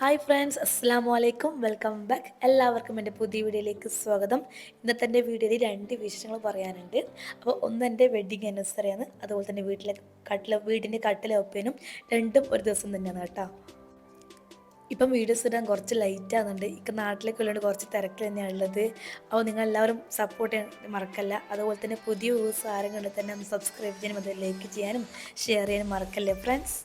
Hi friends അസ്സാം വലൈക്കും welcome back എല്ലാവർക്കും എന്റെ പുതിയ വീഡിയോയിലേക്ക് സ്വാഗതം. ഇന്നത്തെ എന്റെ വീഡിയോയിൽ രണ്ട് വിശേഷങ്ങൾ പറയാനുണ്ട്. അപ്പോൾ ഒന്ന് എന്റെ വെഡ്ഡിങ് ആനിവേഴ്സറിയാണ് അതുപോലെ തന്നെ വീട്ടിലെ കട്ടില വീടിന്റെ കട്ടില ഒപ്പേനും രണ്ടും ഒരു ദിവസം തന്നെയാണ് കേട്ടോ. ഇപ്പം വീഡിയോസ് ഇടാൻ കുറച്ച് ലൈറ്റ് ആകുന്നുണ്ട് ഇപ്പം നാട്ടിലേക്ക് ഉള്ളത് കുറച്ച് തിരക്കിൽ തന്നെയാണ് ഉള്ളത്. അപ്പോൾ നിങ്ങൾ എല്ലാവരും സപ്പോർട്ട് മറക്കല്ല. അതുപോലെ തന്നെ പുതിയ വ്യൂസ് ആരെങ്കിലും തന്നെ സബ്സ്ക്രൈബ് ചെയ്യാനും അത് ലൈക്ക് ചെയ്യാനും ഷെയർ ചെയ്യാനും മറക്കല്ലേ ഫ്രണ്ട്സ്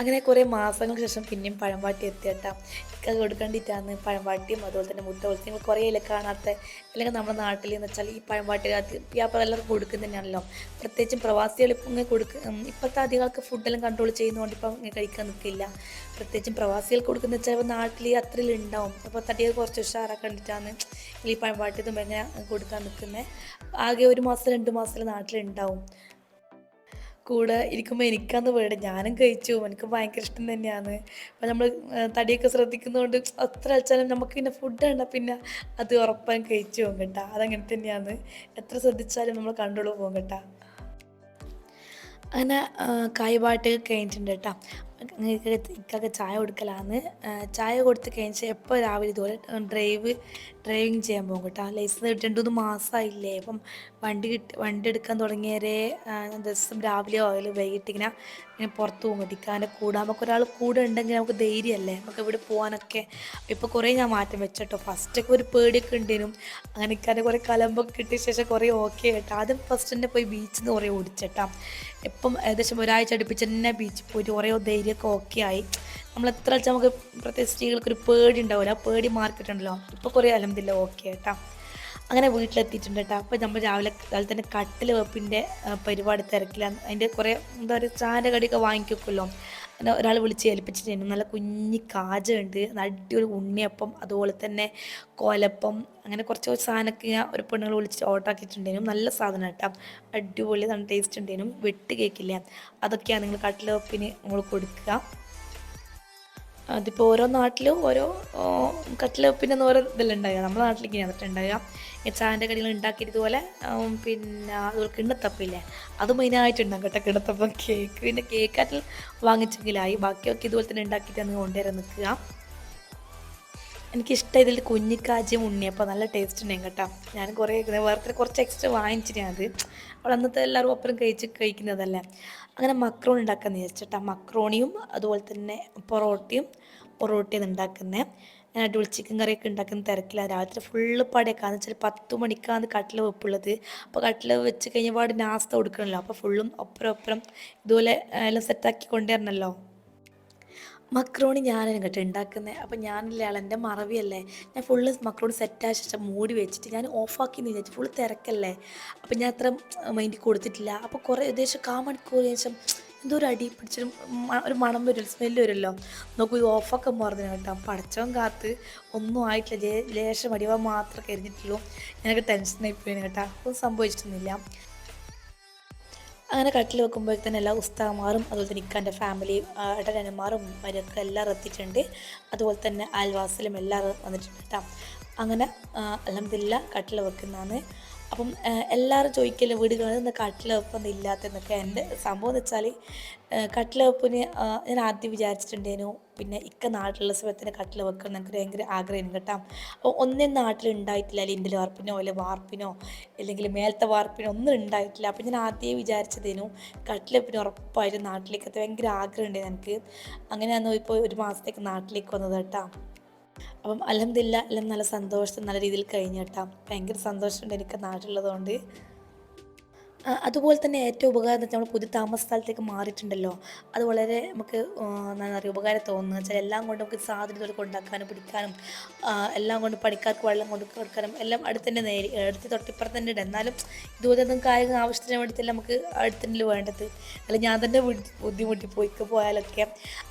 അങ്ങനെ കുറേ മാസങ്ങൾക്ക് ശേഷം പിന്നെയും പഴംപാട്ടി എത്തിയട്ടാ. ഇക്ക കൊടുക്കേണ്ടിയിട്ടാണ് പഴംപാട്ടിയും അതുപോലെ തന്നെ മുട്ട പൊളിച്ച് നിങ്ങൾ കുറേ ഇല കാണാത്ത? അല്ലെങ്കിൽ നമ്മുടെ നാട്ടിൽ എന്ന് വെച്ചാൽ ഈ പഴംപാട്ടി വ്യാപാരം എല്ലാവർക്കും കൊടുക്കുന്നതന്നെയാണല്ലോ. പ്രത്യേകിച്ചും പ്രവാസികൾ ഇപ്പം ഇങ്ങനെ കൊടുക്കും ഇപ്പോഴത്തെ അധികൾക്ക് ഫുഡെല്ലാം കൺട്രോൾ ചെയ്യുന്നതുകൊണ്ട് ഇപ്പം ഇങ്ങനെ കഴിക്കാൻ നിൽക്കില്ല. പ്രത്യേകിച്ചും പ്രവാസികൾ കൊടുക്കുന്ന വെച്ചാൽ നാട്ടിൽ അത്രയിൽ ഉണ്ടാവും. അപ്പോൾ തടികൾ കുറച്ച് ഉഷാറാക്കി കണ്ടിട്ടാണ് ഈ പഴംപാട്ടി ഇതും എങ്ങനെ കൊടുക്കാൻ നിൽക്കുന്നത്. ആകെ ഒരു മാസം രണ്ട് മാസത്തിൽ നാട്ടിലുണ്ടാവും കൂടെ ഇരിക്കുമ്പോൾ എനിക്കാന്ന് പേടി. ഞാനും കഴിച്ചു. എനിക്ക് ഭയങ്കര ഇഷ്ടം തന്നെയാണ്. അപ്പം നമ്മൾ തടിയൊക്കെ ശ്രദ്ധിക്കുന്നതുകൊണ്ട് അത്ര അച്ഛനും നമുക്ക് പിന്നെ ഫുഡ് കണ്ടാൽ പിന്നെ അത് ഉറപ്പാൻ കഴിച്ചു പോകും കേട്ടോ. അതങ്ങനെ തന്നെയാണ്. എത്ര ശ്രദ്ധിച്ചാലും നമ്മൾ കണ്ടോളൂ പോകും കേട്ടോ. അങ്ങനെ കായ്പാട്ട് കഴിഞ്ഞിട്ടുണ്ട് കേട്ടോ. ഇക്കൊക്കെ ചായ കൊടുക്കലാണ്. ചായ കൊടുത്ത് കഴിഞ്ഞാൽ എപ്പോൾ രാവിലെ ഇതുപോലെ ഡ്രൈവ് ഡ്രൈവിങ് ചെയ്യാൻ പോകും കേട്ടോ. ലൈസൻസ് രണ്ട് മൂന്ന് മാസമായില്ലേ അപ്പം വണ്ടി കിട്ടി വണ്ടി എടുക്കാൻ തുടങ്ങിയവരെ ദിവസം രാവിലെ ആയാലും വൈകിട്ട് ഇങ്ങനെ ഇങ്ങനെ പുറത്ത് പോകും. ഇടിക്കാന്റെ കൂടെ. നമുക്ക് ഒരാൾ കൂടെ ഉണ്ടെങ്കിൽ നമുക്ക് ധൈര്യമല്ലേ? നമുക്ക് ഇവിടെ പോകാനൊക്കെ. ഇപ്പോൾ കുറേ ഞാൻ മാറ്റം വെച്ചിട്ടോ. ഫസ്റ്റൊക്കെ ഒരു പേടിയൊക്കെ ഉണ്ടേനും അങ്ങനെ ഇക്കാന്റെ കുറേ കലമ്പൊക്കെ കിട്ടിയ ശേഷം കുറേ ഓക്കെ കേട്ടോ. ആദ്യം ഫസ്റ്റ് തന്നെ പോയി ബീച്ചിൽ നിന്ന് കുറേ ഓടിച്ചേട്ടാ. ഇപ്പം ഏകദേശം ഒരാഴ്ച അടുപ്പിച്ച് തന്നെ ബീച്ചിൽ പോയിട്ട് കുറേ ധൈര്യമൊക്കെ ഓക്കെ ആയി. നമ്മൾ എത്ര വെച്ചാൽ നമുക്ക് പ്രത്യേകിച്ച് സ്ത്രീകൾക്ക് ഒരു പേടി ഉണ്ടാവില്ല ആ പേടി മാർക്കിട്ടുണ്ടല്ലോ ഇപ്പോൾ കുറേ അലമ്പില്ല ഓക്കെ കേട്ടോ അങ്ങനെ വീട്ടിലെത്തിയിട്ടുണ്ട് കേട്ടോ അപ്പോൾ നമ്മൾ രാവിലെ അതുപോലെ തന്നെ കട്ടിൽ വെപ്പിന്റെ പരിപാടി തിരക്കിലാണ് അതിന്റെ കുറേ എന്താ പറയുക ചാന്റെ കടിയൊക്കെ വാങ്ങിക്കുമല്ലോ അങ്ങനെ ഒരാൾ വിളിച്ച് ഏൽപ്പിച്ചിട്ടുണ്ട്. നല്ല കുഞ്ഞി കാജുണ്ട്. അടിപൊളി ഉണ്ണിയപ്പം അതുപോലെ തന്നെ കോലപ്പം. അങ്ങനെ കുറച്ച് കുറച്ച് സാധനമൊക്കെ ഞാൻ ഒരു പെണ്ണുങ്ങൾ വിളിച്ചിട്ട് ഓർഡർ നല്ല സാധനം കേട്ടോ അടിപൊളി നല്ല ടേസ്റ്റ് ഉണ്ടായിരുന്നു വെട്ട് കേക്കില്ല അതൊക്കെയാണ് നിങ്ങൾ കട്ടിൽ വെപ്പിന് നമ്മൾ കൊടുക്കുക. അതിപ്പോൾ ഓരോ നാട്ടിലും ഓരോ കട്ടിലപ്പിന്റെ ഓരോ ഇതെല്ലാം ഉണ്ടാകുക നമ്മുടെ നാട്ടിലേക്ക് എന്നിട്ട് ഉണ്ടാവുക ഈ ചായന്റെ കടികൾ ഉണ്ടാക്കിയതുപോലെ പിന്നെ അതുപോലെ കിണ്ണത്തപ്പില്ലേ? അത് മെയിനായിട്ടുണ്ടാകും കേട്ടോ കിണ്ണത്തപ്പം കേക്ക് പിന്നെ കേക്കാറ്റിൽ വാങ്ങിച്ചെങ്കിലായി ബാക്കിയൊക്കെ ഇതുപോലെ തന്നെ ഉണ്ടാക്കിയിട്ട് അങ്ങ് കൊണ്ടുവരാൻ നിൽക്കുക. എനിക്കിഷ്ടം ഇതിൽ കുഞ്ഞിക്കാജ്യം ഉണ്ണിയപ്പം നല്ല ടേസ്റ്റ് ഉണ്ടായും കേട്ടോ. ഞാൻ കുറേ വേറെ കുറച്ച് എക്സ്ട്രാ വാങ്ങിച്ചിട്ടാണ് അത്. അവിടെ അന്നത്തെ എല്ലാവരും ഒപ്പരം കഴിച്ച് കഴിക്കുന്നതല്ലേ. അങ്ങനെ മക്രോണി ഉണ്ടാക്കാൻ വിചാരിച്ചിട്ടാ. മക്രോണിയും അതുപോലെ തന്നെ പൊറോട്ടയും പൊറോട്ടയും ഉണ്ടാക്കുന്നത് ഞാൻ അടിപൊളി ചിക്കൻ കറിയൊക്കെ ഉണ്ടാക്കുന്ന തിരക്കില്ല രാത്രി ഫുള്ള് പടയൊക്കെയാണെന്ന് വെച്ചാൽ പത്ത് മണിക്കാണ് കട്ടിൽ വെപ്പുള്ളത്. അപ്പോൾ കട്ടിൽ വെച്ച് കഴിഞ്ഞ പാട് നാസ്ത കൊടുക്കണമല്ലോ അപ്പോൾ ഫുള്ളും ഒപ്പരം ഒപ്പരം ഇതുപോലെ എല്ലാം സെറ്റാക്കി കൊണ്ടുവരണമല്ലോ മക്രോണി ഞാനാണ് കേട്ടോ ഉണ്ടാക്കുന്നത് അപ്പം ഞാനില്ല ആൾ എന്റെ മറവിയല്ലേ. ഞാൻ ഫുള്ള് മക്രോണി സെറ്റായ ശേഷം മൂടി വെച്ചിട്ട് ഞാൻ ഓഫാക്കി എന്ന് വിചാരിച്ചു. ഫുള്ള് തിരക്കല്ലേ. അപ്പം ഞാൻ അത്ര മൈൻഡിൽ കൊടുത്തിട്ടില്ല. അപ്പോൾ കുറേ ഏകദേശം കാ മണിക്കൂർ ശേഷം എന്തോ ഒരു അടി പിടിച്ചൊരു ഒരു മണം വരും സ്മെല്ല് വരുമല്ലോ. നോക്കൂ ഈ ഓഫൊക്കെ മറന്നു കേട്ടോ. പടച്ചവൻ കാത്ത് ഒന്നും ആയിട്ടില്ല. ലേശം അടിവാ മാത്രമേ കരിഞ്ഞിട്ടുള്ളൂ. ഞാനൊക്കെ ടെൻഷനായി പോയിരുന്നു കേട്ടോ. ഒന്നും സംഭവിച്ചിട്ടൊന്നുമില്ല. അങ്ങനെ കട്ടിൽ വെക്കുമ്പോഴേക്ക് തന്നെ എല്ലാ ഉസ്താമാറും അതുപോലെ തന്നെ ഇക്കാന്റെ ഫാമിലി ഏട്ടനന്മാരും മരൊക്കെ എല്ലാവരും എത്തിയിട്ടുണ്ട് അതുപോലെ തന്നെ അയൽവാസിലും എല്ലാവരും വന്നിട്ടുണ്ട് കേട്ടോ അങ്ങനെ അലഹമില്ല കട്ടിൽ വെക്കുന്നതാണ്. അപ്പം എല്ലാവരും ചോദിക്കൽ വീടുകളിൽ നിന്ന് കട്ടിലവപ്പൊന്നും ഇല്ലാത്തതെന്നൊക്കെ എന്റെ സംഭവം എന്ന് വെച്ചാൽ കട്ടിലവപ്പിന് ഞാൻ ആദ്യം വിചാരിച്ചിട്ടുണ്ടേനു പിന്നെ ഇക്ക നാട്ടിലുള്ള സമയത്തിന് കട്ടിൽ വെക്കണം എനിക്ക് ഭയങ്കര ആഗ്രഹം കേട്ടോ. അപ്പോൾ ഒന്നും നാട്ടിൽ ഉണ്ടായിട്ടില്ല. അല്ലെങ്കിൽ ഇന്ത്യയിലെ വാർപ്പിനോ അല്ലെങ്കിൽ വാർപ്പിനോ അല്ലെങ്കിൽ മേലത്തെ വാർപ്പിനോ ഒന്നും ഉണ്ടായിട്ടില്ല. അപ്പോൾ ഞാൻ ആദ്യം വിചാരിച്ചതേനു കട്ടിൽ ഉറപ്പായിട്ട് ഉറപ്പായിട്ടും നാട്ടിലേക്ക് എത്താൻ ഭയങ്കര ആഗ്രഹം ഉണ്ടായിരുന്നു എനിക്ക്. അങ്ങനെയാണ് ഇപ്പോൾ ഒരു മാസത്തേക്ക് നാട്ടിലേക്ക് വന്നത് കേട്ടോ. അപ്പം അലഹമില്ല എല്ലാം നല്ല സന്തോഷം നല്ല രീതിയിൽ കഴിഞ്ഞു കേട്ടോ. ഭയങ്കര സന്തോഷമുണ്ട് എനിക്ക് നാട്ടിലുള്ളതുകൊണ്ട്. അതുപോലെ തന്നെ ഏറ്റവും ഉപകാരം എന്ന് നമ്മൾ പുതിയ താമസ സ്ഥലത്തേക്ക് മാറിയിട്ടുണ്ടല്ലോ. അത് വളരെ നമുക്ക് എന്താ പറയുക ഉപകാരം തോന്നുന്നു. വെച്ചാൽ എല്ലാം കൊണ്ട് നമുക്ക് സാധനങ്ങൾ കൊണ്ടാക്കാനും പിടിക്കാനും എല്ലാം കൊണ്ട് പണിക്കാർക്ക് വെള്ളം കൊണ്ട് കൊടുക്കാനും എല്ലാം അടുത്ത് തന്നെ നേരി അടുത്ത് തൊട്ടിപ്പുറത്ത് തന്നെ ഉണ്ട് എന്നാലും ഇതുപോലെ ഒന്നും കായിക ആവശ്യത്തിന് വേണ്ടിയിട്ടല്ല നമുക്ക് അടുത്തന്നെ വേണ്ടത്. അല്ല ഞാൻ തന്നെ ബുദ്ധിമുട്ടി പോയിക്ക് പോയാലൊക്കെ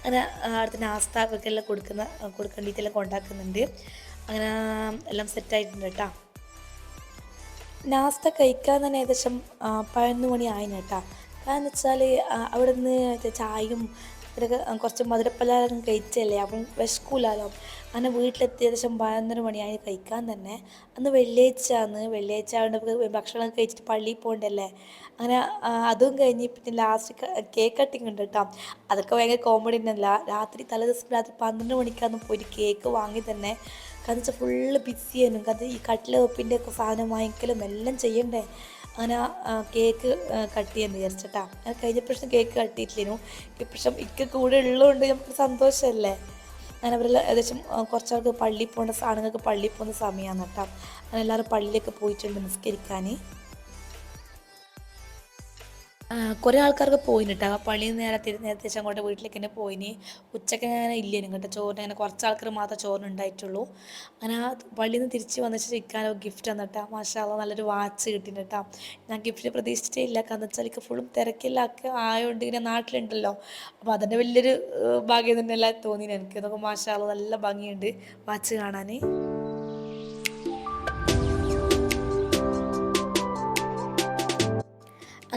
അങ്ങനെ അടുത്ത ആസ്ഥാക്കൊക്കെ എല്ലാം കൊടുക്കുന്ന കൊടുക്കേണ്ടിയിട്ടെല്ലാം കൊണ്ടാക്കുന്നുണ്ട് അങ്ങനെ എല്ലാം സെറ്റായിട്ടുണ്ട് കേട്ടോ. നാസ്ത കഴിക്കാൻ തന്നെ ഏകദേശം പതിനൊന്ന് മണി ആയിന് കേട്ടോ. കാരണം വെച്ചാൽ അവിടെ നിന്ന് ചായയും ഇതൊക്കെ കുറച്ച് മധുരപ്പലഹാരം കഴിച്ചല്ലേ അപ്പം വിശക്കൂലാലോ. അങ്ങനെ വീട്ടിലെത്തി ഏകദേശം പതിനൊന്നര മണിയായി കഴിക്കാൻ തന്നെ. അന്ന് വെള്ളിയാഴ്ച ആണ്. വെള്ളിയാഴ്ച ആയതുകൊണ്ട് ഭക്ഷണം കഴിച്ചിട്ട് പള്ളിയിൽ പോകണ്ടല്ലേ അങ്ങനെ അതും കഴിഞ്ഞ് പിന്നെ ലാസ്റ്റ് കേക്ക് കട്ടിങ് ഉണ്ട് കേട്ടോ. അതൊക്കെ ഭയങ്കര കോമഡി ഉണ്ടല്ല രാത്രി തലേ ദിവസം രാത്രി പന്ത്രണ്ട് മണിക്കാന്ന് പോയി കേക്ക് വാങ്ങി തന്നെ. കാരണം വെച്ചാൽ ഫുള്ള് ബിസി ആയിരുന്നു കാരണം ഈ കട്ടില ഒപ്പിന്റെ ഒക്കെ സാധനം വാങ്ങിക്കലും എല്ലാം ചെയ്യണ്ടേ? അങ്ങനെ കേക്ക് കട്ട് ചെയ്യാൻ വിചാരിച്ചിട്ടാ. കഴിഞ്ഞ പ്രാവശ്യം കേക്ക് കട്ടിയിട്ടില്ലേനു ഇപ്രാവശ്യം ഇക്ക കൂടെ ഉള്ളതുകൊണ്ട് നമുക്ക് സന്തോഷമല്ലേ അങ്ങനെ അവരെല്ലാം ഏകദേശം കുറച്ചാൾക്ക് പള്ളിയിൽ പോകേണ്ട ആണുങ്ങൾക്ക് പള്ളിയിൽ പോകുന്ന സമയമാണ് കേട്ടോ. അങ്ങനെ എല്ലാവരും പള്ളിയിലൊക്കെ പോയിട്ടുണ്ട് നിസ്കരിക്കാൻ കുറേ ആൾക്കാർക്ക് പോയിന് കേട്ടോ പള്ളിയിൽ നിന്ന് നേരെ തിരി നേരത്തെ അങ്ങോട്ട് വീട്ടിലേക്ക് തന്നെ പോയിന്. ഉച്ചയ്ക്ക് അങ്ങനെ ഇല്ലേനും കേട്ടോ ചോറിന് അങ്ങനെ കുറച്ച് ആൾക്കാർ മാത്രമേ ചോറിന് ഉണ്ടായിട്ടുള്ളൂ. അങ്ങനെ പള്ളിയിൽ നിന്ന് തിരിച്ച് വന്നിട്ട് ചിക്കാനോ ഗിഫ്റ്റ് തന്നിട്ടാ. മാഷാള്ള നല്ലൊരു വാച്ച് കിട്ടിയിട്ട് കേട്ടോ ഞാൻ ഗിഫ്റ്റ് പ്രതീക്ഷിച്ചിട്ടേ ഇല്ല കാരണം വെച്ചാൽ എനിക്ക് ഫുള്ളും തിരക്കിലൊക്കെ ആയതുകൊണ്ട് ഇങ്ങനെ നാട്ടിലുണ്ടല്ലോ. അപ്പോൾ അതിന്റെ വലിയൊരു ഭാഗ്യം തന്നെയല്ല തോന്നി എനിക്ക്. അതൊക്കെ മാഷാള്ള നല്ല ഭംഗിയുണ്ട്. വാച്ച് കാണാൻ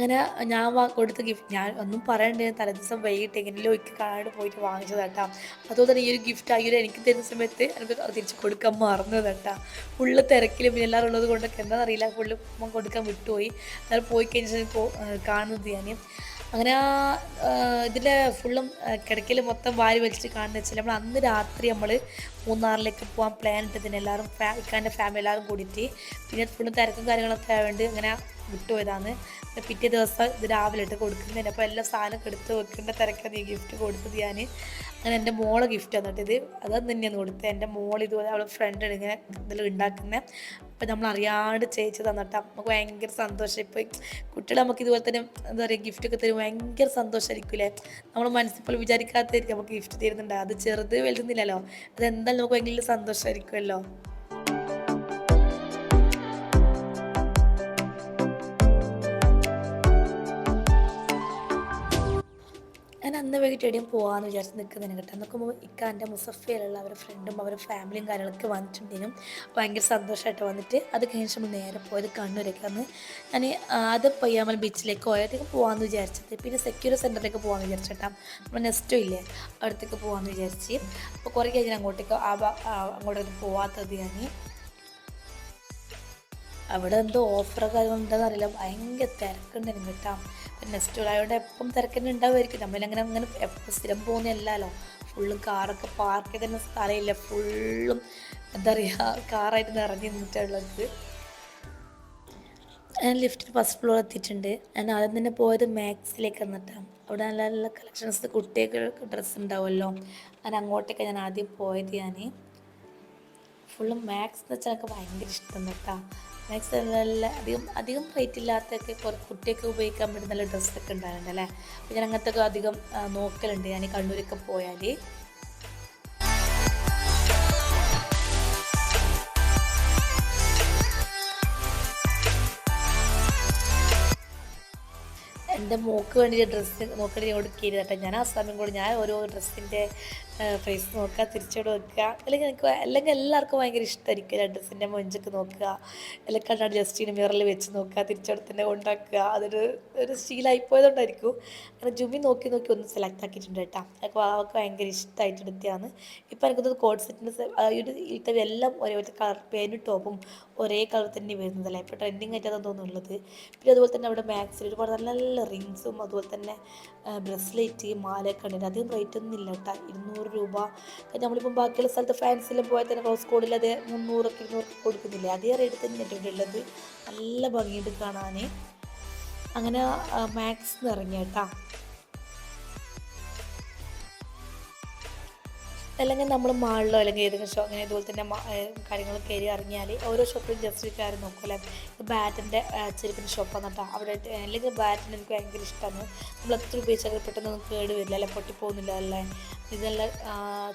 അങ്ങനെ ഞാൻ കൊടുത്ത ഗിഫ്റ്റ് ഞാൻ ഒന്നും പറയണ്ടേ തലേ ദിവസം വൈകിട്ട് എങ്ങനെയല്ലോ ഒക്കെ കാണാണ്ട് പോയിട്ട് വാങ്ങിച്ചത് കേട്ടാ അതുപോലെ തന്നെ ഈ ഒരു ഗിഫ്റ്റ് ആയി എനിക്ക് തരുന്ന സമയത്ത് എനിക്ക് തിരിച്ച് കൊടുക്കാൻ മറന്നത് കേട്ടാ ഫുള്ള് തിരക്കിലും പിന്നെ എല്ലാവരും ഉള്ളത് കൊണ്ടൊക്കെ എന്താണെന്നറിയില്ല ഫുള്ള് കൊടുക്കാൻ വിട്ടുപോയി. എന്നാൽ പോയി കഴിഞ്ഞാൽ കാണുന്നത് ഞാൻ അങ്ങനെ ആ ഇതിലെ ഫുള്ളും കിടക്കൽ മൊത്തം വാരി വലിച്ചിട്ട് കാണുന്ന വെച്ചാൽ നമ്മൾ അന്ന് രാത്രി നമ്മൾ മൂന്നാറിലേക്ക് പോകാൻ പ്ലാൻ ഇട്ടതിന് എല്ലാവരും ഫാ ഇക്കാന്റെ ഫാമിലി എല്ലാവരും കൂടിയിട്ട്. പിന്നെ ഫുള്ളും തിരക്കും കാര്യങ്ങളൊക്കെ ആയതുകൊണ്ട് അങ്ങനെ വിട്ടുപോയതാണ് പിറ്റേ ദിവസം ഇത് രാവിലെ ഇട്ട് കൊടുക്കുന്നതിന് അപ്പോൾ എല്ലാ സാധനമൊക്കെ എടുത്ത് വെക്കേണ്ട തിരക്കാണ് ഈ ഗിഫ്റ്റ് കൊടുത്തത് ഞാൻ അങ്ങനെ എന്റെ മോളെ ഗിഫ്റ്റ് തന്നിട്ട് ഇത് അത് തന്നെയാണ് കൊടുത്തത്. എന്റെ മോൾ ഇതുപോലെ അവളെ ഫ്രണ്ട് ഇങ്ങനെ ഇതിൽ ഉണ്ടാക്കുന്നത് അപ്പോൾ നമ്മൾ അറിയാണ്ട് ചേച്ചി തന്നിട്ട്. നമുക്ക് ഭയങ്കര സന്തോഷം. ഇപ്പോൾ കുട്ടികൾ നമുക്ക് ഇതുപോലെ തന്നെ എന്താ പറയുക ഗിഫ്റ്റൊക്കെ തരും. ഭയങ്കര സന്തോഷമായിരിക്കില്ലേ നമ്മൾ മനസ്സിൽ പോലും വിചാരിക്കാത്തായിരിക്കും നമുക്ക് ഗിഫ്റ്റ് തരുന്നുണ്ട്. അത് ചെറുത് വലുതുന്നില്ലല്ലോ അത് എന്തായാലും നമുക്ക് ഭയങ്കര സന്തോഷമായിരിക്കുമല്ലോ അന്ന് വൈകിട്ട് എവിടെയും പോകാമെന്ന് വിചാരിച്ച് നിൽക്കുന്നതിന് കേട്ടോ. നോക്കുമ്പോൾ ഇക്കാന്റെ മുസഫയിലുള്ള അവരുടെ ഫ്രണ്ടും അവരുടെ ഫാമിലിയും കാര്യങ്ങളൊക്കെ വന്നിട്ടുണ്ടെങ്കിലും ഭയങ്കര സന്തോഷമായിട്ട് വന്നിട്ട് അത് കഴിഞ്ഞ് നമ്മൾ നേരെ പോയത് കണ്ണൂരേക്കാണ് ഞാൻ അത് പയ്യാമൽ ബീച്ചിലേക്ക് പോയതൊക്കെ പോകാമെന്ന് വിചാരിച്ചത് പിന്നെ സെക്യൂർ സെന്ററിലേക്ക് പോകാമെന്ന് വിചാരിച്ചിട്ടാ നമ്മൾ നെക്സ്റ്റും ഇല്ലേ അടുത്തേക്ക് പോകാമെന്ന് വിചാരിച്ച്. അപ്പോൾ കുറേ കഴിഞ്ഞ് അങ്ങോട്ടേക്ക് അങ്ങോട്ടേക്ക് പോവാത്തത് ഞാൻ അവിടെ എന്തോ ഓഫറോ കാര്യങ്ങളുണ്ടെന്ന് അറിയില്ല. ഭയങ്കര തിരക്കുണ്ടായിരുന്നു കേട്ടോ. നെക്സ്റ്റ് ആയതുകൊണ്ട് എപ്പം തിരക്കന്നെ ഉണ്ടാവുമായിരിക്കും നമ്മളങ്ങനെ അങ്ങനെ എപ്പം സ്ഥിരം പോകുന്നതല്ലല്ലോ. ഫുള്ളും കാറൊക്കെ പാർക്ക് ചെയ്ത സ്ഥലമില്ല? ഫുള്ളും എന്താ പറയുക കാറായിട്ട് നിറഞ്ഞു നിന്നിട്ടുള്ളത്. ഞാൻ ലിഫ്റ്റിൽ ഫസ്റ്റ് ഫ്ലോർ എത്തിയിട്ടുണ്ട്. ഞാൻ ആദ്യം തന്നെ പോയത് മാക്സിലേക്ക് എന്നിട്ടാണ് അവിടെ നല്ല നല്ല കളക്ഷൻസ് കുട്ടികൾക്ക് ഡ്രസ്സ് ഉണ്ടാവുമല്ലോ. ഞാൻ അങ്ങോട്ടേക്ക് ഞാൻ ആദ്യം പോയത് ഞാൻ ഫുള്ള് മാക്സ് എന്ന് വെച്ചാൽ എനിക്ക് ഭയങ്കര ഇഷ്ടം കേട്ടോ. മാക്സ് നല്ല അധികം അധികം റേറ്റ് ഇല്ലാത്തൊക്കെ കുറേ കുട്ടിയൊക്കെ ഉപയോഗിക്കാൻ പറ്റുന്ന നല്ല ഡ്രസ്സൊക്കെ ഉണ്ടാകുന്നുണ്ട് അല്ലേ? അപ്പോൾ ഞാൻ അങ്ങനത്തെ ഒക്കെ അധികം നോക്കലുണ്ട്. ഞാൻ കണ്ണൂരൊക്കെ പോയാൽ എന്റെ മോക്ക് വേണ്ടി ഡ്രസ്സ് നോക്കണ കൊടുക്കരുത് കേട്ടോ ഞാൻ ആ സമയം കൂടി ഞാൻ ഓരോ ഡ്രസ്സിന്റെ പ്രൈസ് നോക്കുക തിരിച്ചോട് വെക്കുക. അല്ലെങ്കിൽ എനിക്ക് അല്ലെങ്കിൽ എല്ലാവർക്കും ഭയങ്കര ഇഷ്ടമായിരിക്കും ഡ്രസ്സിന്റെ മൊഞ്ചൊക്കെ നോക്കുക. അല്ലെങ്കിൽ കണ്ണാട് ജസ്റ്റിന് മിററിൽ വെച്ച് നോക്കുക തിരിച്ചോട് തന്നെ കൊണ്ടാക്കുക. അതൊരു ഒരു സ്റ്റീലായി പോയതുകൊണ്ടായിരിക്കും. അങ്ങനെ ജുമി നോക്കി നോക്കി ഒന്ന് സെലക്ട് ആക്കിയിട്ടുണ്ട് കേട്ടോ. അപ്പോൾ അവൾക്ക് ഭയങ്കര ഇഷ്ടമായിട്ട് എടുത്തതാണ് ഇപ്പോൾ എനിക്കത് കോഡ് സെറ്റിന്റെ ഒരു ഇട്ട എല്ലാം ഒരേ കളർ പേനും ടോപ്പും ഒരേ കളർ തന്നെ വരുന്നതല്ലേ ഇപ്പോൾ ട്രെൻഡിങ് ആയിട്ടാണ് തോന്നുന്നുള്ളത് പിന്നെ അതുപോലെ തന്നെ അവിടെ മാക്സിൽ ഒരുപാട് നല്ല നല്ല റിങ്സും അതുപോലെ തന്നെ ബ്രസ്ലെറ്റ് മാലയൊക്കെ ഉണ്ട് അധികം റേറ്റ് ഒന്നും ഇല്ല കേട്ടോ. ഇരുന്നൂറ് രൂപ. കാരണം നമ്മളിപ്പം ബാക്കിയുള്ള സ്ഥലത്ത് ഫാൻസിലും പോയാൽ തന്നെ റോസ് കോഡിൽ അത് മുന്നൂറൊക്കെ ഇരുന്നൂറൊക്കെ കൊടുക്കുന്നില്ലേ? അതേ റേറ്റ് തന്നെ ഇവിടെ ഉള്ളത്. നല്ല ഭംഗിയുണ്ട് കാണാൻ. അങ്ങനെ മാക്സ് ഇറങ്ങിയ കേട്ടോ. അല്ലെങ്കിൽ നമ്മൾ മാളിലോ അല്ലെങ്കിൽ ഏതെങ്കിലും ഷോ അങ്ങനെ ഇതുപോലെ തന്നെ കാര്യങ്ങൾ കയറി ഇറങ്ങിയാൽ ഓരോ ഷോപ്പിലും ജസ്റ്റ് കയറി നോക്കുമല്ലേ ഇത് ബാറ്റിന്റെ ചെരുപ്പിന്റെ ഷോപ്പാണ് കേട്ടോ. അവിടെ അല്ലെങ്കിൽ ബാറ്റിന് എനിക്ക് ഭയങ്കര ഇഷ്ടമാണ് നമ്മൾ എത്ര ഉപയോഗിച്ചാൽ പെട്ടെന്ന് കേട് വരില്ല അല്ലെ? പൊട്ടിപ്പോകുന്നില്ല അല്ലേ? ഇതെല്ലാം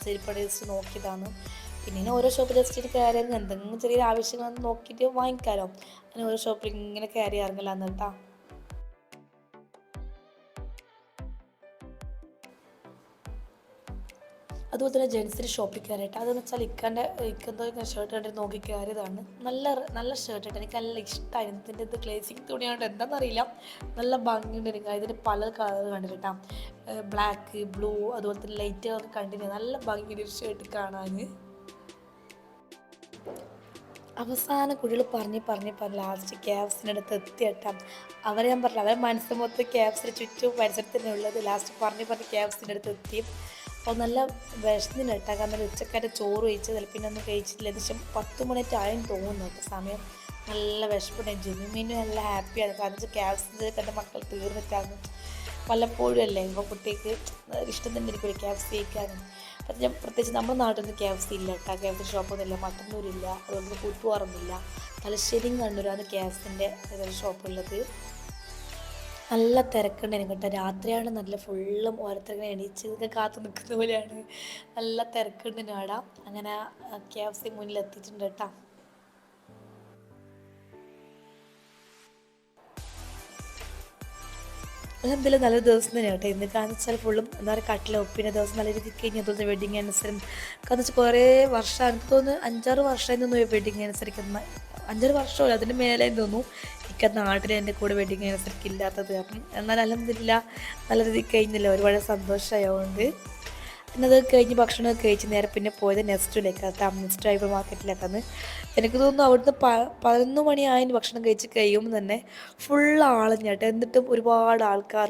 ചെരുപ്പടി ജസ്റ്റ് നോക്കിയതാണ്. പിന്നെ ഇങ്ങനെ ഓരോ ഷോപ്പിൽ ജസ്റ്റ് കയറി എന്തെങ്കിലും ചെറിയ ആവശ്യങ്ങൾ നോക്കിയിട്ട് വാങ്ങിക്കാമല്ലോ അങ്ങനെ ഓരോ ഷോപ്പിൽ ഇങ്ങനെ കയറി ഇറങ്ങലാന്ന് കേട്ടോ. അതുപോലെ തന്നെ ജെൻസിന് ഷോപ്പിൽ കയറിയിട്ട് അതെന്ന് വെച്ചാൽ ഇക്കാന്റെ ഇക്കെന്തോ ഇങ്ങനെ ഷർട്ട് കണ്ടിട്ട് നോക്കി കയറിയതാണ് നല്ല നല്ല ഷർട്ട് ഇട്ട് എനിക്ക് നല്ല ഇഷ്ടമായി ഇതിന്റെ ഇത് ഗ്ലേസിങ് തുണിയാണ്ട് എന്താണെന്നറിയില്ല നല്ല ഭംഗിയുണ്ട് എനിക്ക്. ഇതിന്റെ പല കളർ കണ്ടിട്ടാ. ബ്ലാക്ക് ബ്ലൂ അതുപോലെ തന്നെ ലൈറ്റ് കളർ കണ്ടിന് നല്ല ഭംഗിയുടെ ഒരു ഷർട്ട് കാണാൻ. അവസാന കുട്ടികൾ പറഞ്ഞ് പറഞ്ഞ് പറഞ്ഞ് ലാസ്റ്റ് ക്യാബ്സിന്റെ അടുത്ത് എത്തിയിട്ടാം അവരെ ഞാൻ പറഞ്ഞില്ല. അവരെ മനസ്സ് മൊത്തം ക്യാബ്സിന് ചുറ്റും പരിസരത്ത് തന്നെ ഉള്ളത്. ലാസ്റ്റ് പറഞ്ഞ് പറഞ്ഞ് ക്യാബ്സിന്റെ അടുത്ത് എത്തി. അപ്പോൾ നല്ല വിഷത്തിന് കേട്ടോ കാരണം ഉച്ചക്കാരെ ചോറ് കഴിച്ചത് പിന്നെ ഒന്നും കഴിച്ചിട്ടില്ല. ഏകദേശം പത്ത് മണിയൊക്കെ ആയും തോന്നുന്നു കേട്ടോ. സമയം നല്ല വിശപ്പുണ്ടായി ജെമിമീനും നല്ല ഹാപ്പിയാണ് കാരണം വെച്ചാൽ ക്യാബ്സ് കണ്ട മക്കൾ തീർന്നിട്ടാണ് പലപ്പോഴും അല്ലേ? ഇപ്പോൾ കുട്ടിക്ക് ഇഷ്ടം തന്നെ ഇരിക്കും ക്യാബ്സ് കഴിക്കാനും. അപ്പം ഞാൻ പ്രത്യേകിച്ച് നമ്മുടെ നാട്ടിലൊന്നും കെ എഫ് സി ഇല്ല കേട്ടോ. കെ എഫ് സി ഷോപ്പൊന്നുമില്ല. മട്ടന്നൂരില്ല. അതുകൊണ്ട് കൂട്ടുപോകാറൊന്നുമില്ല. തലശ്ശേരിയും കണ്ണൂരാണ് കെ എഫ് ഷോപ്പുള്ളത്. നല്ല തിരക്കുണ്ടായിരുന്നു കേട്ടോ. രാത്രിയാണ് നല്ല ഫുള്ളും ഓരോരുത്തർക്കും എണീച്ച് ഇതൊക്കെ കാത്തു നിൽക്കുന്ന പോലെയാണ്. നല്ല തിരക്കുണ്ട് അവിടെ. അങ്ങനെ കെ എഫ് സി മുന്നിൽ എത്തിയിട്ടുണ്ട് കേട്ടോ. അതെന്തായാലും നല്ലൊരു ദിവസം തന്നെയാണ് കേട്ടോ. ഇന്ന് കാരണം വെച്ചാൽ ഫുള്ളും എന്താ പറയുക കട്ടില ഒപ്പിന്റെ ദിവസം നല്ല രീതിക്ക് കഴിഞ്ഞ്. തോന്നുന്നു വെഡിങ് അനുസരിച്ച് കാരണം വെച്ചാൽ കുറേ വർഷം എനിക്ക് തോന്നുന്നു അഞ്ചാറ് വർഷമായി തോന്നുന്നു വെഡിങ് ആനിവേഴ്സറിക്ക് അഞ്ചാറ് വർഷമല്ല അതിന് മേലെ തോന്നുന്നു. എനിക്ക് നാട്ടിൽ എന്റെ കൂടെ വെഡിങ് ആനിവേഴ്സറിക്ക് ഇല്ലാത്തത്. അപ്പം എന്നാൽ അലഹമില്ല നല്ല രീതിക്ക് കഴിഞ്ഞില്ല? ഒരുപാട് സന്തോഷമായതുകൊണ്ട് പിന്നെ അത് കഴിഞ്ഞ് ഭക്ഷണമൊക്കെ കഴിച്ച് നേരെ പിന്നെ പോയത് നെസ്റ്റിലേക്ക് നെക്സ്റ്റ് ഹൈപ്പർ മാർക്കറ്റിലേക്കാണ് എനിക്ക് തോന്നുന്നു അവിടുന്ന് പ പതിനൊന്ന് മണിയായതിന് ഭക്ഷണം കഴിച്ച് കഴിയുമ്പോൾ തന്നെ ഫുൾ ആളഞ്ഞാട്ട് എന്നിട്ടും ഒരുപാട് ആൾക്കാർ.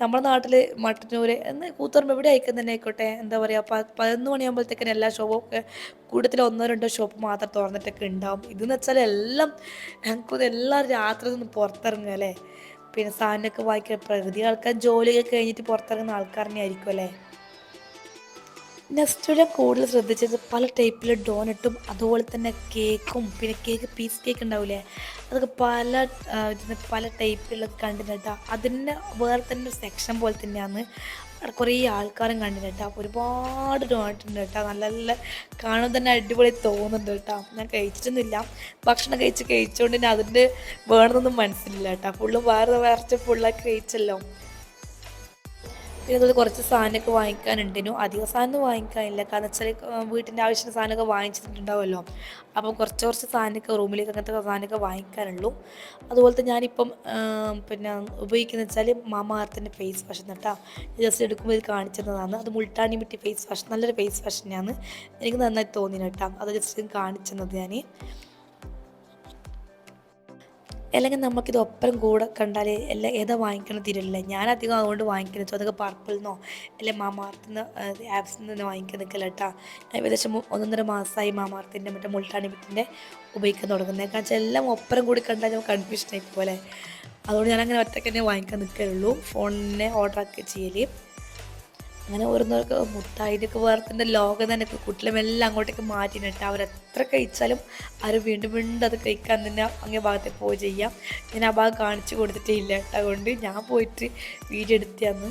നമ്മുടെ നാട്ടിൽ മട്ടന്നൂർ എന്ന് കൂത്തറുമ്പോൾ എവിടെ അയക്കുന്ന തന്നെ ആയിക്കോട്ടെ. എന്താ പറയുക പ പതിനൊന്ന് മണിയാകുമ്പോഴത്തേക്കും എല്ലാ ഷോപ്പും ഒക്കെ കൂടുതൽ ഒന്നോ രണ്ടോ ഷോപ്പ് മാത്രം തുറന്നിട്ടൊക്കെ ഉണ്ടാവും. ഇതെന്ന് വെച്ചാൽ എല്ലാം ഞങ്ങൾക്ക് എല്ലാവരും രാത്രി നിന്ന് പുറത്തിറങ്ങുക അല്ലേ? പിന്നെ സാധനമൊക്കെ വായിക്കുക പ്രകൃതി ആൾക്കാർ ജോലിയൊക്കെ കഴിഞ്ഞിട്ട് പുറത്തിറങ്ങുന്ന ആൾക്കാരനെ ആയിരിക്കും അല്ലേ? നെക്സ്റ്റ് കൂടുതൽ ശ്രദ്ധിച്ചത് പല ടൈപ്പിലെ ഡോണറ്റും അതുപോലെ തന്നെ കേക്കും പിന്നെ കേക്ക് പീസ് കേക്ക് ഉണ്ടാവില്ലേ അതൊക്കെ പല പല ടൈപ്പിലുള്ള കണ്ടിട്ടാ അതിന് വേറെ തന്നെ സെക്ഷൻ പോലെ തന്നെയാണ് കുറേ ആൾക്കാരും കണ്ടിട്ടാ ഒരുപാട് ഡോനറ്റ് ഉണ്ട് കേട്ടോ നല്ല നല്ല കാണാൻ തന്നെ അടിപൊളി തോന്നുന്നുണ്ട് കേട്ടോ ഞാൻ കഴിച്ചിട്ടൊന്നുമില്ല. ഭക്ഷണം കഴിച്ച് കഴിച്ചുകൊണ്ട് അതിന്റെ വേണമെന്നൊന്നും മനസ്സിലില്ല കേട്ടോ ഫുള്ള് വേറെ വേറെ ഫുള്ളൊക്കെ കഴിച്ചല്ലോ. പിന്നെ അതുപോലെ കുറച്ച് സാധനമൊക്കെ വാങ്ങിക്കാനുണ്ടേനു അധികം സാധനം വാങ്ങിക്കാനില്ല. കാരണം വെച്ചാൽ വീട്ടിന്റെ ആവശ്യത്തിന് സാധനമൊക്കെ വാങ്ങിച്ചിട്ടുണ്ടാവുമല്ലോ. അപ്പോൾ കുറച്ച് കുറച്ച് സാധനമൊക്കെ റൂമിലേക്ക് അങ്ങനത്തെ സാധനമൊക്കെ വാങ്ങിക്കാനുള്ളൂ. അതുപോലെ തന്നെ ഞാനിപ്പം പിന്നെ ഉപയോഗിക്കുന്നത് വെച്ചാൽ മാമാർത്തിന്റെ ഫേസ് വാഷ് എന്നിട്ടാ ജസ്റ്റ് എടുക്കുമ്പോൾ ഇത് കാണിച്ചിരുന്നതാണ് അത് മുൾട്ടാണി മിട്ടി ഫേസ് വാഷ് നല്ലൊരു ഫേസ് വാഷ് തന്നെയാണ്. എനിക്ക് നന്നായി തോന്നി കേട്ടോ അത് ജസ്റ്റ് കാണിച്ചത് ഞാൻ അല്ലെങ്കിൽ നമുക്കിത് ഒപ്പരം കൂടെ കണ്ടാൽ എല്ലാം ഏതാ വാങ്ങിക്കണം തിരില്ല ഞാൻ അധികം അതുകൊണ്ട് വാങ്ങിക്കുന്നത് അതൊക്കെ പർപ്പിൾ നിന്നോ അല്ലെ മാമാർത്തിന്ന് ആപ്സിൽ നിന്ന് വാങ്ങിക്കാൻ നിൽക്കില്ല കേട്ടോ ഏകദേശം ഒന്നൊന്നര മാസമായി മാമാർത്തിന്റെ മറ്റേ മുൾട്ടാണിപ്പത്തിന്റെ ഉപയോഗിക്കാൻ തുടങ്ങുന്നത് കാരണം വെച്ചാൽ എല്ലാം ഒപ്പരം കൂടി കണ്ടാൽ നമുക്ക് കൺഫ്യൂഷൻ ആയി പോലെ അതുകൊണ്ട് ഞാൻ അങ്ങനെ ഒറ്റയ്ക്ക് തന്നെ വാങ്ങിക്കാൻ നിൽക്കുകയുള്ളൂ ഫോണിനെ ഓർഡറാക്കി ചെയ്യൽ അങ്ങനെ ഓരോന്നൊക്കെ മുട്ടായിട്ടൊക്കെ തന്നെ ലോകം തന്നെ കുട്ടികളെല്ലാം അങ്ങോട്ടേക്ക് മാറ്റിനിട്ട് അവരെത്ര കഴിച്ചാലും അവർ വീണ്ടും വീണ്ടും അത് കഴിക്കാൻ തന്നെ അങ്ങേ ഭാഗത്തെ പോയി ചെയ്യാം. ഞാൻ ആ ഭാഗം കാണിച്ചു കൊടുത്തിട്ടേ ഇല്ല കേട്ടോ അതുകൊണ്ട് ഞാൻ പോയിട്ട് വീഡിയോ എടുത്തിയാന്ന്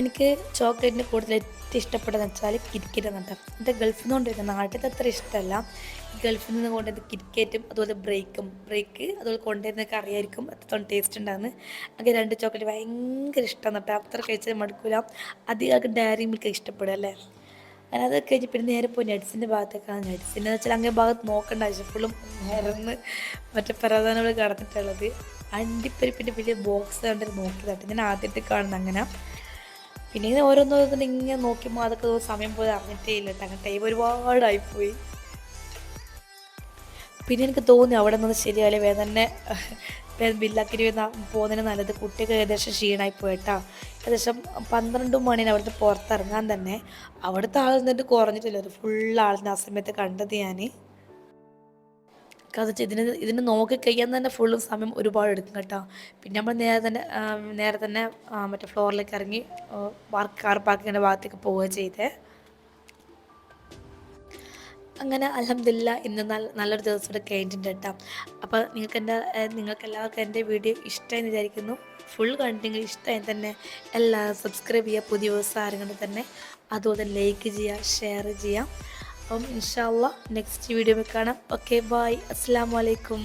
എനിക്ക് ചോക്ലേറ്റിന് കൂടുതൽ ഏറ്റവും ഇഷ്ടപ്പെട്ടതെന്ന് വെച്ചാൽ കിരിക്കിരി നട്ടം എന്റെ ഗൾഫിൽ നിന്നുകൊണ്ടിരുന്ന നാട്ടിൽ അത്ര ഇഷ്ടമല്ല. ഗൾഫിൽ നിന്ന് കൊണ്ടുവരുന്ന കിരിക്കറ്റും അതുപോലെ ബ്രേക്കും ബ്രേക്ക് അതുപോലെ കൊണ്ടുവരുന്ന കറിയായിരിക്കും അത്രത്തോളം ടേസ്റ്റ് ഉണ്ടാകുന്നത് അങ്ങനെ രണ്ട് ചോക്ലേറ്റ് ഭയങ്കര ഇഷ്ടമാണ് കേട്ടോ. അത്ര കഴിച്ചാൽ മടുക്കൂല. അധികം ആൾക്ക് ഡയറി മിൽക്ക് ഇഷ്ടപ്പെടുക അല്ലേ? അങ്ങനെ അത് കഴിഞ്ഞ് പിന്നെ നേരെ പോയി നട്സിന്റെ ഭാഗത്തേക്കാണ് നട്സിന്റെ വെച്ചാൽ അങ്ങനെ ഭാഗത്ത് നോക്കേണ്ട ആവശ്യം. ഫുള്ളും നിരന്ന് മറ്റേ പ്രധാനങ്ങൾ കടന്നിട്ടുള്ളത്. അണ്ടിപ്പരിപ്പിന്റെ വലിയ ബോക്സ് കണ്ടിട്ട് നോക്കിയതായിട്ട് ഞാൻ ആദ്യമായിട്ട് കാണുന്നത് അങ്ങനെ. പിന്നെ ഓരോന്നോരോന്നിങ്ങനെ നോക്കിയപ്പോൾ അതൊക്കെ സമയം പോലെ അറിഞ്ഞിട്ടേ ഇല്ല കേട്ടോ. അങ്ങനെ ടൈം ഒരുപാടായിപ്പോയി പിന്നെ എനിക്ക് തോന്നി അവിടെ നിന്ന് ശരിയായാലും വേദന തന്നെ ബില്ലാക്കിരി പോകുന്നതിന് നല്ലത്. കുട്ടിയൊക്കെ ഏകദേശം ക്ഷീണമായി പോയിട്ടാ. ഏകദേശം പന്ത്രണ്ട് മണിന് അവിടുത്തെ പുറത്തിറങ്ങാൻ തന്നെ അവിടുത്തെ ആൾ നിന്നിട്ട് കുറഞ്ഞിട്ടില്ല. ഫുൾ ആളിനെ ആ സമയത്ത് കണ്ടത് ഞാൻ കാരണം ഇതിന് ഇതിന് നോക്കി കഴിയാൻ തന്നെ ഫുള്ളും സമയം ഒരുപാട് എടുക്കും കേട്ടോ. പിന്നെ നമ്മൾ നേരെ തന്നെ നേരെ തന്നെ മറ്റേ ഫ്ലോറിലേക്ക് ഇറങ്ങി പാർക്ക് കാർ പാർക്കിങ്ങിന്റെ ഭാഗത്തേക്ക് പോവുക ചെയ്തേ. അങ്ങനെ അലഹമില്ല ഇന്ന് നല്ല നല്ലൊരു ദിവസം ഇവിടെ കഴിഞ്ഞിട്ടുണ്ട് കേട്ടോ. അപ്പോൾ നിങ്ങൾക്ക് എന്റെ നിങ്ങൾക്ക് എല്ലാവർക്കും എന്റെ വീഡിയോ ഇഷ്ടമായി വിചാരിക്കുന്നു. ഫുൾ കണ്ടെങ്കിൽ ഇഷ്ടമായി തന്നെ എല്ലാവരും സബ്സ്ക്രൈബ് ചെയ്യുക പുതിയ ദിവസം തന്നെ അതുപോലെ ലൈക്ക് ചെയ്യുക ഷെയർ ചെയ്യാം അപ്പം ഇൻഷാല്ല നെക്സ്റ്റ് വീഡിയോ കാണാം. ഓക്കെ ബായ് അസ്സാം വലൈക്കും